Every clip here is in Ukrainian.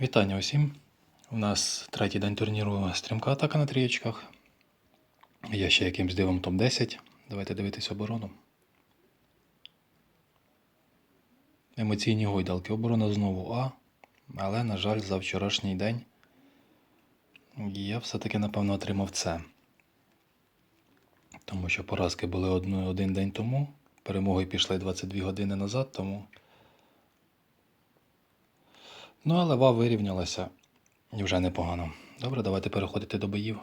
Вітання усім. У нас третій день турніру стрімка атака на трієчках. Я ще якимсь дивом топ-10. Давайте дивитись оборону. Емоційні гойдалки. Оборона знову А. Але, на жаль, за вчорашній день я все-таки, напевно, отримав С. Тому що поразки були один день тому. Перемоги пішли 22 години назад, тому. Ну, але ва вирівнялася і вже непогано. Добре, давайте переходити до боїв.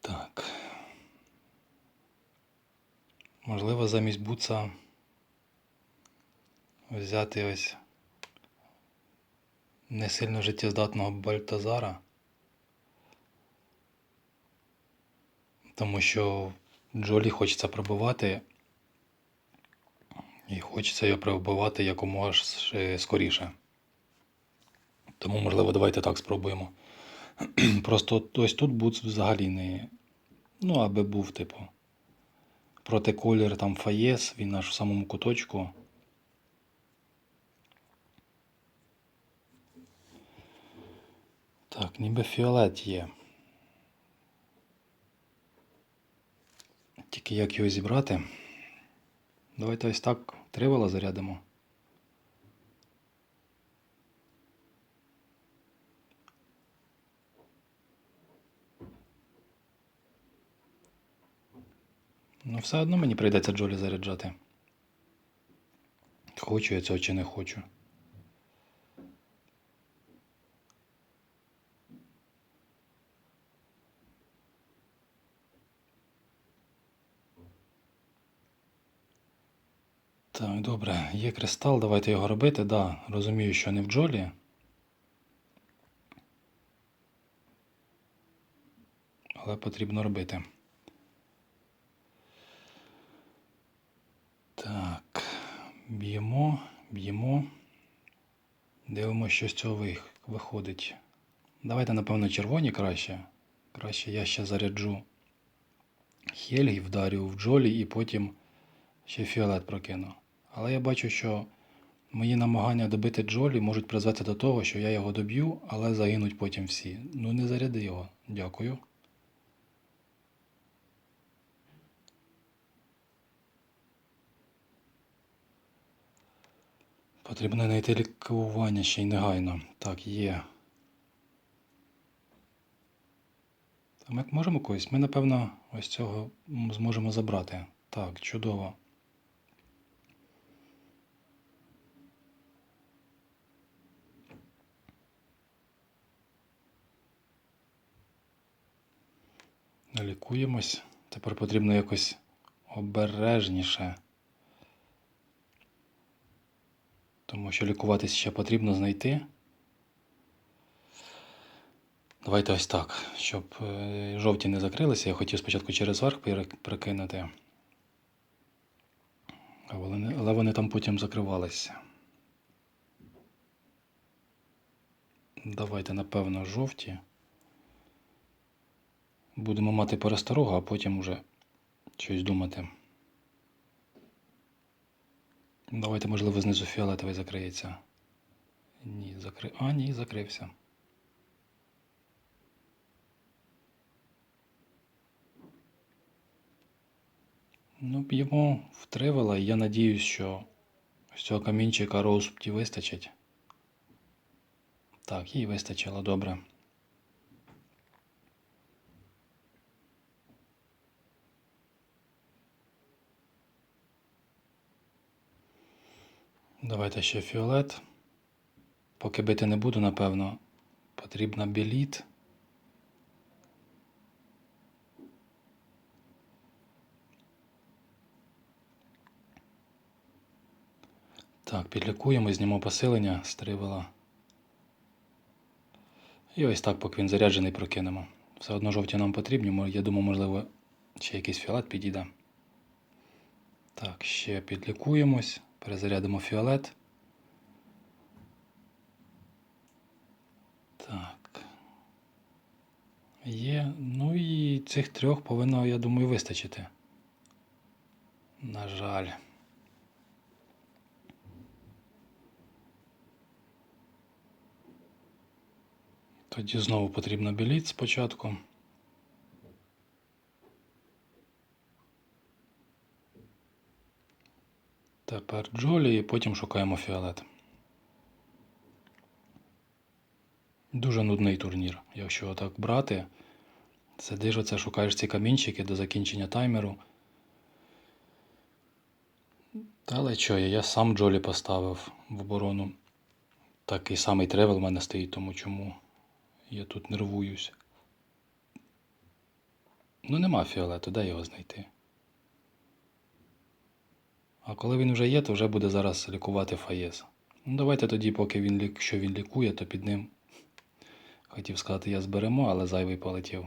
Так. Можливо, замість буца взяти ось не сильно життєздатного Бальтазара. Тому що Джолі хочеться пробивати. І хочеться його пробивати якомога скоріше. Тому, можливо, давайте так спробуємо. Просто ось тут буц взагалі не. Ну, аби був, типу. Проти колір там Фаєс, він аж в самому куточку. Так, ніби фіолет є. Тільки як його зібрати? Давайте ось так тривало зарядимо. Ну, все одно мені прийдеться Джолі заряджати. Хочу я цього чи не хочу. Так, добре, є кристал, давайте його робити. Да, розумію, що не в Джолі. Але потрібно робити. Так, б'ємо, б'ємо. Дивимося, що з цього виходить. Давайте, напевно, червоні краще. Краще я ще заряджу Хельгі, вдарю в Джолі і потім ще фіолет прокину. Але я бачу, що мої намагання добити Джолі можуть призвести до того, що я його доб'ю, але загинуть потім всі. Ну не заряди його. Дякую. Потрібно знайти лікування ще й негайно. Так, є. А ми можемо когось? Ми, напевно, ось цього зможемо забрати. Так, чудово. Лікуємось. Тепер потрібно якось обережніше. Тому що лікуватись ще потрібно знайти. Давайте ось так, щоб е, жовті не закрилися. Я хотів спочатку через верх перекинути. Але вони там потім закривалися. Давайте, напевно, жовті. Будемо мати пересторогу, а потім уже щось думати. Давайте, можливо, знизу фіолетовий закриється. Ні, закри... А, ні, закрився. Ну, б'ємо в тривела, і я надіюсь, що з цього камінчика роуспті вистачить. Так, їй вистачило добре. Давайте ще фіолет. Поки бити не буду, напевно, потрібна біліт. Так, підлікуємо, знімемо посилення з тривела. І ось так, поки він заряджений, прокинемо. Все одно жовті нам потрібні, я думаю, можливо, ще якийсь фіолет підійде. Так, ще підлікуємось, перезарядимо фіолет. Так. Є. Ну і цих трьох повинно, я думаю, вистачити. На жаль. Тоді знову потрібно біліт спочатку. Тепер Джолі і потім шукаємо фіолет. Дуже нудний турнір, якщо так брати. Сидиш оце, шукаєш ці камінчики до закінчення таймеру. Але що, я, я сам Джолі поставив в оборону. Такий самий тревел в мене стоїть, тому чому я тут нервуюсь. Ну нема фіолету, де його знайти? А коли він вже є, то вже буде зараз лікувати Фаєс. Ну давайте тоді, поки він лік... що він лікує, то під ним. Хотів сказати, я зберемо, але зайвий полетів.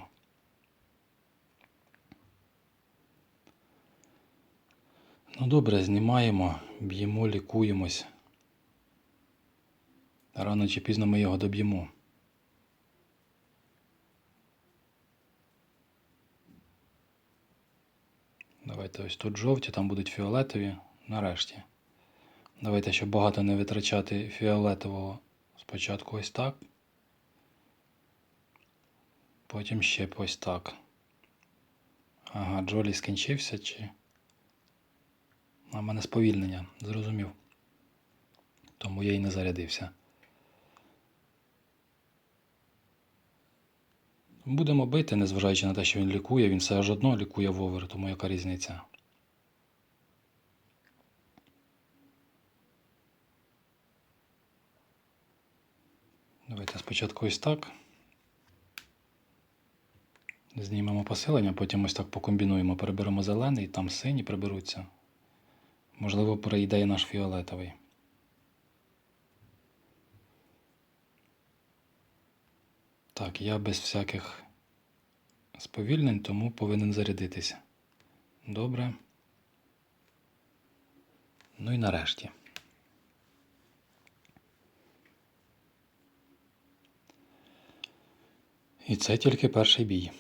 Ну добре, знімаємо, б'ємо, лікуємось. Рано чи пізно ми його доб'ємо. Давайте ось тут жовті, там будуть фіолетові. Нарешті. Давайте, щоб багато не витрачати фіолетового. Спочатку ось так. Потім ще ось так. Ага, Джолі скінчився чи. А в мене сповільнення, зрозумів. Тому я і не зарядився. Будемо бити, незважаючи на те, що він лікує, він все ж одно лікує вовер, тому яка різниця. Давайте спочатку ось так. Знімемо посилення, потім ось так покомбінуємо. Переберемо зелений, там сині приберуться. Можливо, перейде і наш фіолетовий. Так, я без всяких сповільнень, тому повинен зарядитися. Добре. Ну і нарешті. І це тільки перший бій.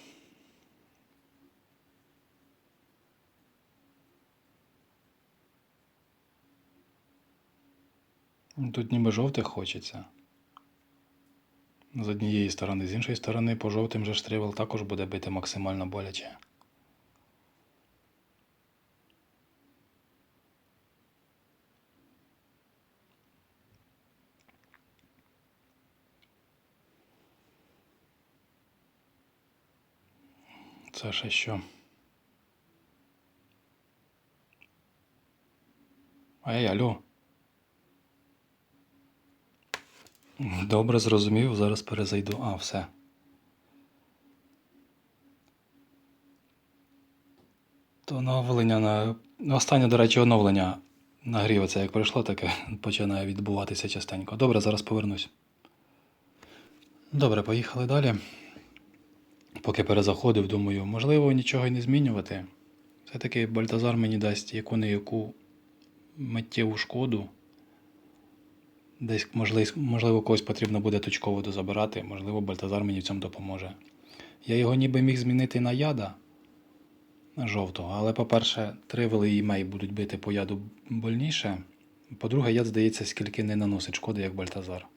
Тут ніби жовтих хочеться. З однієї сторони, з іншої сторони, по жовтим же штривел також буде бити максимально боляче. Це ще що? Ей, алло. Добре, зрозумів, зараз перезайду. А, все. То оновлення на. ну, Останнє, до речі, оновлення на грі як прийшло, таке починає відбуватися частенько. Добре, зараз повернусь. Добре, поїхали далі. Поки перезаходив, думаю, можливо, нічого й не змінювати. Все-таки Бальтазар мені дасть яку не яку миттєву шкоду. Десь, можливо, когось потрібно буде точково дозабирати, можливо, Бальтазар мені в цьому допоможе. Я його ніби міг змінити на яда на жовтого, але, по-перше, тривели і мей будуть бити по яду больніше. По-друге, яд, здається, скільки не наносить шкоди, як Бальтазар.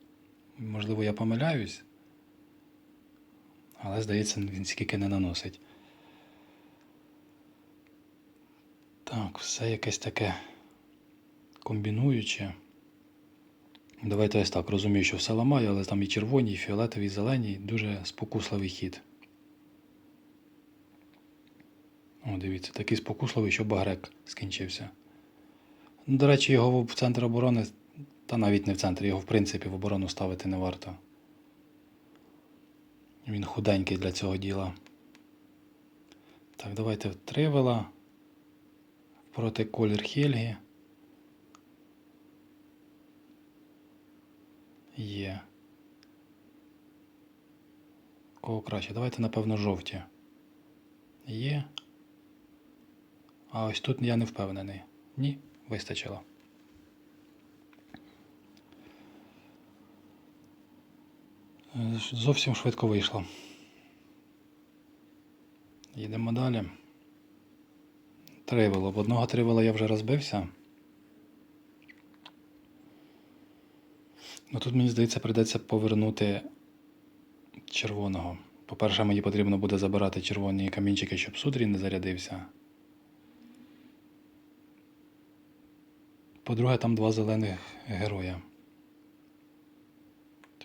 Можливо, я помиляюсь, але, здається, він скільки не наносить. Так, все якесь таке комбінуюче. Давайте ось так. Розумію, що все ламаю, але там і червоні, і фіолетові, і зелені. Дуже спокусливий хід. О, дивіться, такий спокусливий, що багрек скінчився. Ну, До речі, його в центр оборони, та навіть не в центр, його в принципі в оборону ставити не варто. Він худенький для цього діла. Так, давайте в тривела проти колір Хельги. Є. Кого краще? Давайте, напевно, жовті. Є. А ось тут я не впевнений. Ні, вистачило. Е, Зовсім швидко вийшло. Їдемо далі. Тривело. В одного тривела я вже розбився. Ну тут мені здається, прийдеться повернути червоного. По-перше, мені потрібно буде забирати червоні камінчики, щоб сутрій не зарядився. По-друге, там два зелених героя.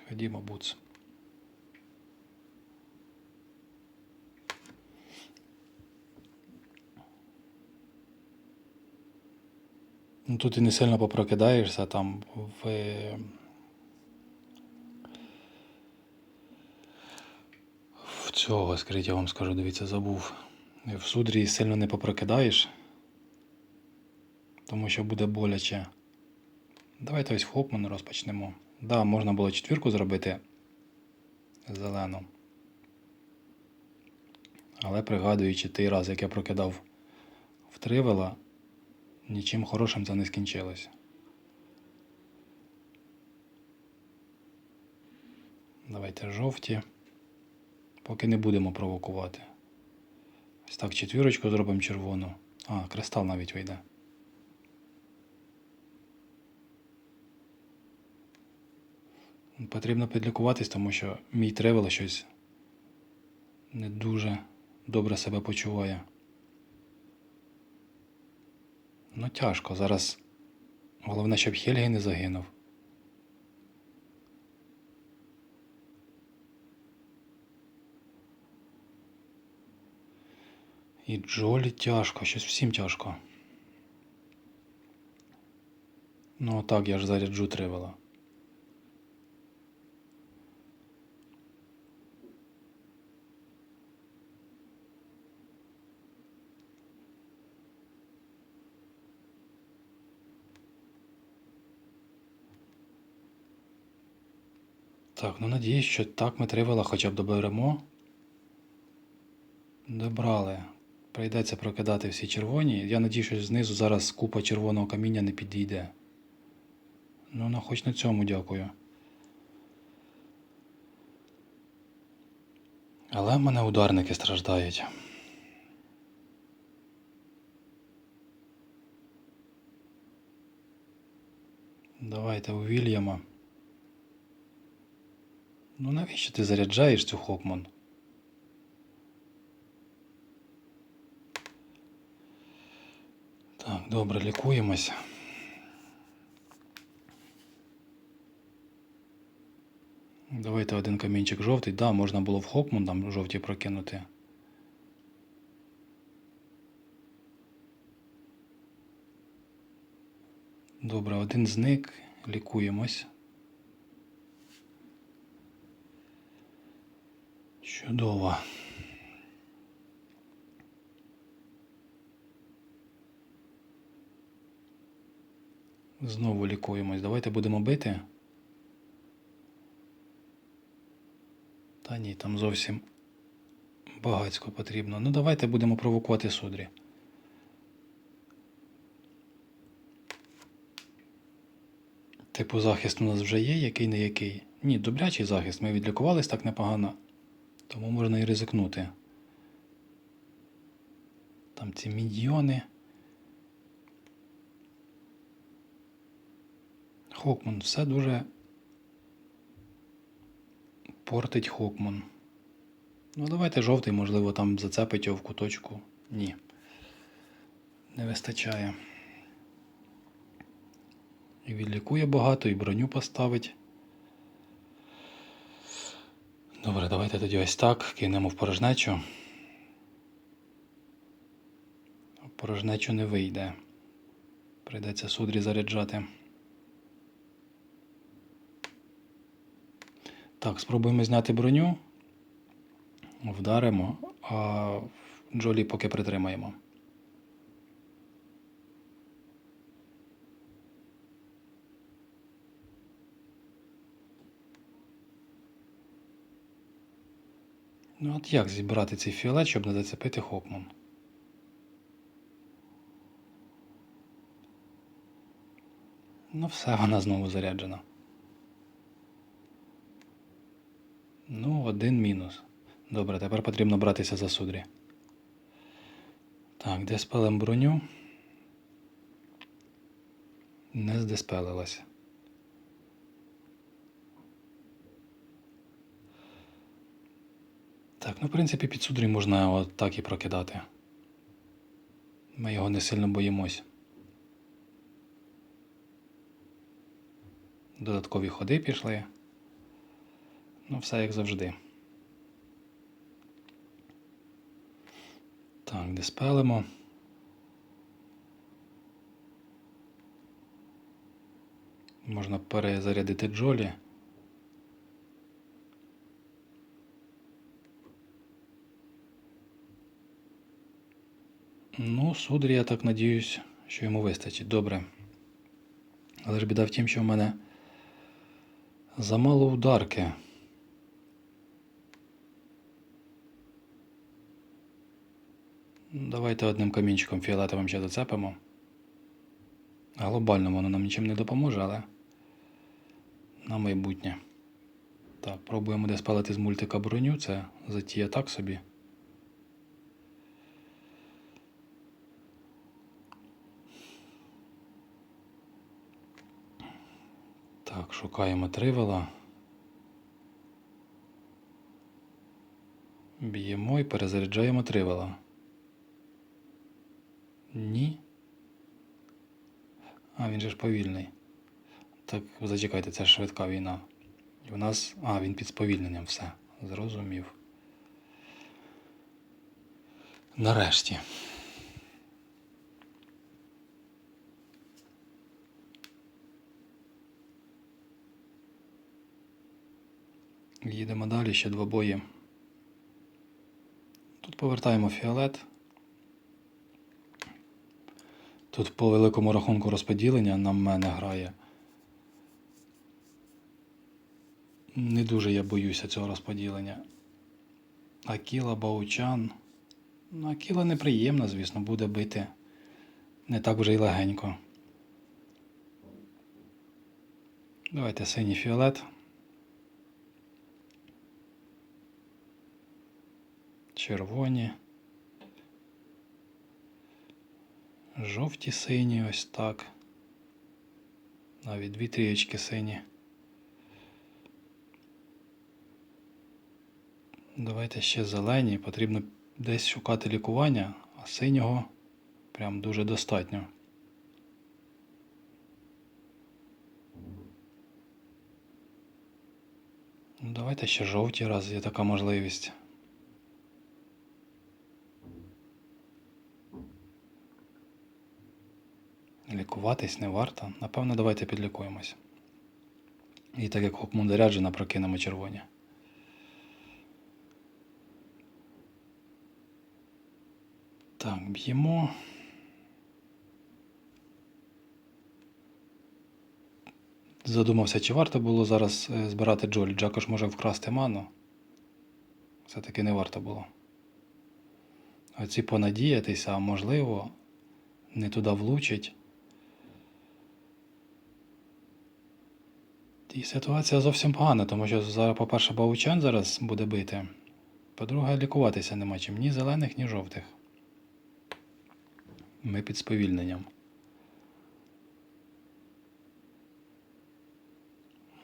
Ходімо, буц. Ну, тут і не сильно попрокидаєшся, там в. В цього, скажіть, я вам скажу, дивіться, забув. В судрі сильно не попрокидаєш, тому що буде боляче. Давайте ось в Хопман розпочнемо. Да, можна було четвірку зробити зелену. Але пригадуючи той раз, як я прокидав в тривела, нічим хорошим це не скінчилось. Давайте жовті. Поки не будемо провокувати. Ось так четвірочку зробимо червону. А, кристал навіть вийде. Потрібно підлікуватись, тому що мій тревел щось не дуже добре себе почуває. Ну, тяжко. Зараз головне, щоб Хельги не загинув. І Джолі тяжко, щось всім тяжко. Ну так, я ж заряджу тривела. Так, ну надіюсь, що так ми тривала хоча б доберемо. Добрали. Прийдеться прокидати всі червоні. Я надію, що знизу зараз купа червоного каміння не підійде. Ну, на хоч на цьому дякую. Але в мене ударники страждають. Давайте у Вільяма. Ну навіщо ти заряджаєш цю Хокман? Так, добре, лікуємось. Давайте один камінчик жовтий. Да, можна було в Хокман там жовті прокинути. Добре, один зник, лікуємось. Чудово. Знову лікуємось. Давайте будемо бити. Та ні, там зовсім багацько потрібно. Ну давайте будемо провокувати судрі. Типу захист у нас вже є, який не який. Ні, добрячий захист. Ми відлікувались так непогано. Тому можна і ризикнути. Там ці міньйони. Хокман, все дуже портить Хокман. Ну, давайте жовтий, можливо, там зацепить його в куточку. Ні. Не вистачає. І відлікує багато, і броню поставить. Добре, давайте тоді ось так кинемо в порожнечу. В порожнечу не вийде. Прийдеться судрі заряджати. Так, спробуємо зняти броню. Вдаримо, а Джолі поки притримаємо. Ну, от як зібрати цей фіолет, щоб не зацепити Хокман? Ну, все, вона знову заряджена. Ну, один мінус. Добре, тепер потрібно братися за судрі. Так, диспелем броню. Не здиспелилась. Так, ну, в принципі, підсудрій можна от так і прокидати. Ми його не сильно боїмось. Додаткові ходи пішли. Ну, все як завжди. Так, диспелимо. Можна перезарядити джолі. Ну, судрі, я так надіюсь, що йому вистачить. Добре. Але ж біда в тім, що в мене замало ударки. Давайте одним камінчиком фіолетовим ще зацепимо. Глобально воно нам нічим не допоможе, але на майбутнє. Так, пробуємо десь палити з мультика броню, це затія так собі. Так, шукаємо тривела. Б'ємо і перезаряджаємо тривела. Ні. А, він же ж повільний. Так, зачекайте, це ж швидка війна. І у нас. А, він під сповільненням все. Зрозумів. Нарешті. Їдемо далі, ще два бої. Тут повертаємо фіолет. Тут по великому рахунку розподілення на мене грає. Не дуже я боюся цього розподілення. Акіла Баучан. Ну, Акіла неприємна, звісно, буде бити не так вже й легенько. Давайте синій фіолет. Червоні. Жовті сині ось так. Навіть дві трієчки сині. Давайте ще зелені. Потрібно десь шукати лікування, а синього прям дуже достатньо. Ну, давайте ще жовті, раз є така можливість. Лікуватись не варто. Напевно, давайте підлікуємось. І так як Хокмун заряджена, прокинемо червоні. Так, б'ємо. Задумався, чи варто було зараз е, збирати Джолі. Джакош може вкрасти ману. Все-таки не варто було. Оці понадіятися, а можливо, не туди влучить. І ситуація зовсім погана, тому що зараз, по-перше, Баучан зараз буде бити. По-друге, лікуватися нема чим ні зелених, ні жовтих. Ми під сповільненням.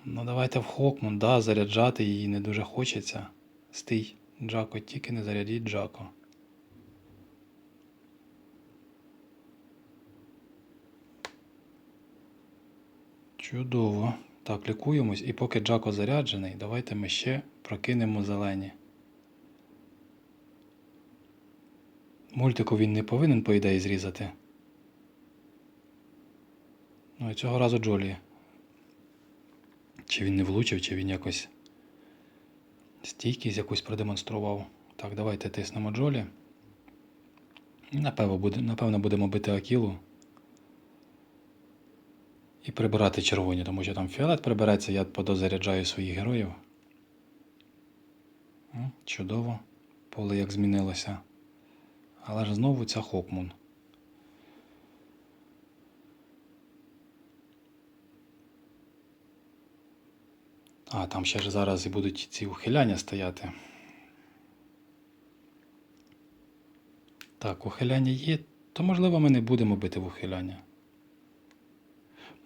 Ну, давайте в Хокмун, да, заряджати її не дуже хочеться. Стій, Джако, тільки не зарядіть Джако. Чудово. Так, лікуємось. І поки Джако заряджений, давайте ми ще прокинемо зелені. Мультику він не повинен, по ідеї, зрізати. Ну і цього разу Джолі. Чи він не влучив, чи він якось стійкість якусь продемонстрував. Так, давайте тиснемо Джолі. І Напевно, буде, напевно будемо бити Акілу. І прибирати червоні, тому що там фіолет прибереться, я подозаряджаю своїх героїв. Чудово. Поле як змінилося. Але ж знову ця Хокмун. А, там ще ж зараз і будуть ці ухиляння стояти. Так, ухиляння є, то можливо ми не будемо бити в ухиляння.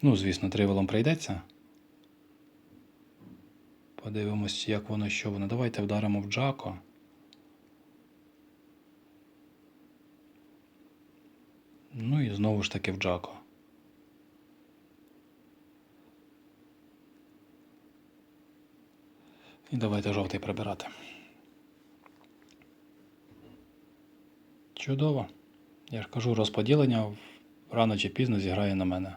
Ну, звісно, тривелом прийдеться. Подивимось, як воно, що воно. Давайте вдаримо в Джако. Ну і знову ж таки в Джако. І давайте жовтий прибирати. Чудово. Я ж кажу, розподілення рано чи пізно зіграє на мене.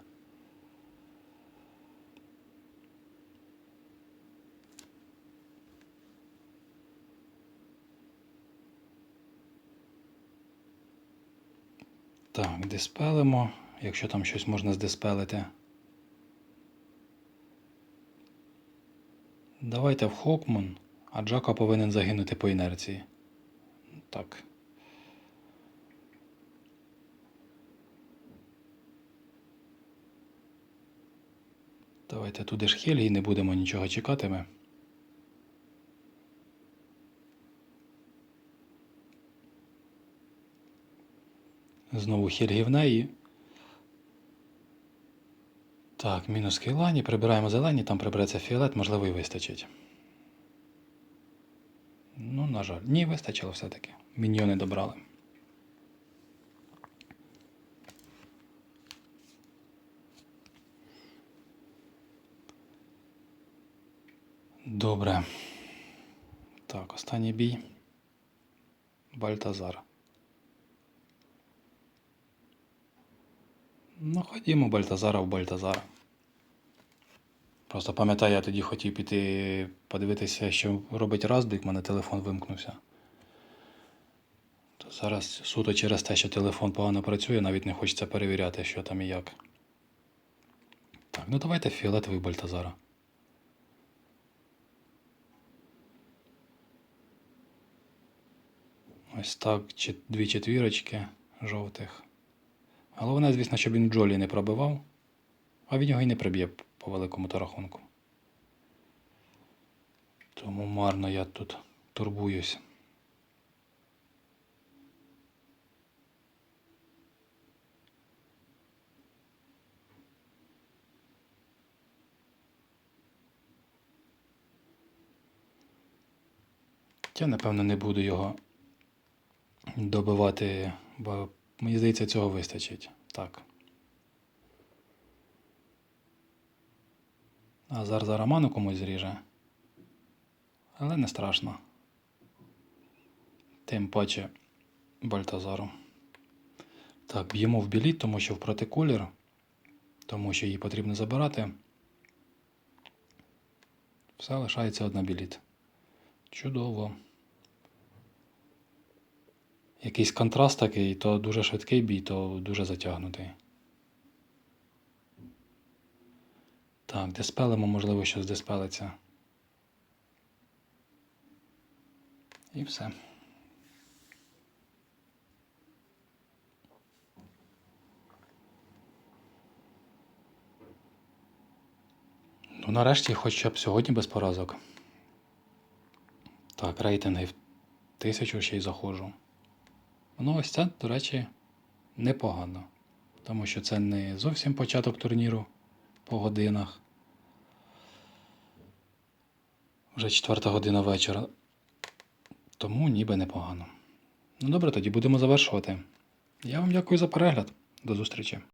Так, диспелимо, якщо там щось можна здиспелити. Давайте в Хокман, а Джака повинен загинути по інерції. Так. Давайте туди ж Хельгі, не будемо нічого чекати Знову в. Так, мінус Кейлані, прибираємо зелені, там прибереться фіолет, можливо, і вистачить. Ну, на жаль, ні, вистачило все-таки. Міньйони добрали. Добре. Так, останній бій. Бальтазар. Ну, ходімо Бальтазара в Бальтазара. Просто пам'ятаю, я тоді хотів піти подивитися, що робить Раздик, в мене телефон вимкнувся. То зараз суто через те, що телефон погано працює, навіть не хочеться перевіряти, що там і як. Так, ну давайте фіолетовий Бальтазара. Ось так, дві четвірочки жовтих. Головне, звісно, щоб він Джолі не пробивав, а він його і не приб'є по великому то рахунку. Тому марно я тут турбуюсь. Я, напевно, не буду його добивати, бо мені здається, цього вистачить. Так. А зараз за роману комусь зріже. Але не страшно. Тим паче Бальтазару. Так, б'ємо в біліт, тому що в протиколір, тому що її потрібно забирати. Все лишається одна біліт. Чудово. Якийсь контраст такий, то дуже швидкий бій, то дуже затягнутий. Так, диспелимо, можливо, щось диспелиться. І все. Ну, нарешті, хоча б сьогодні без поразок. Так, рейтинги в тисячу ще й заходжу. Ну, ось це, до речі, непогано. Тому що це не зовсім початок турніру по годинах. Вже четверта година вечора. Тому ніби непогано. Ну добре, тоді будемо завершувати. Я вам дякую за перегляд. До зустрічі.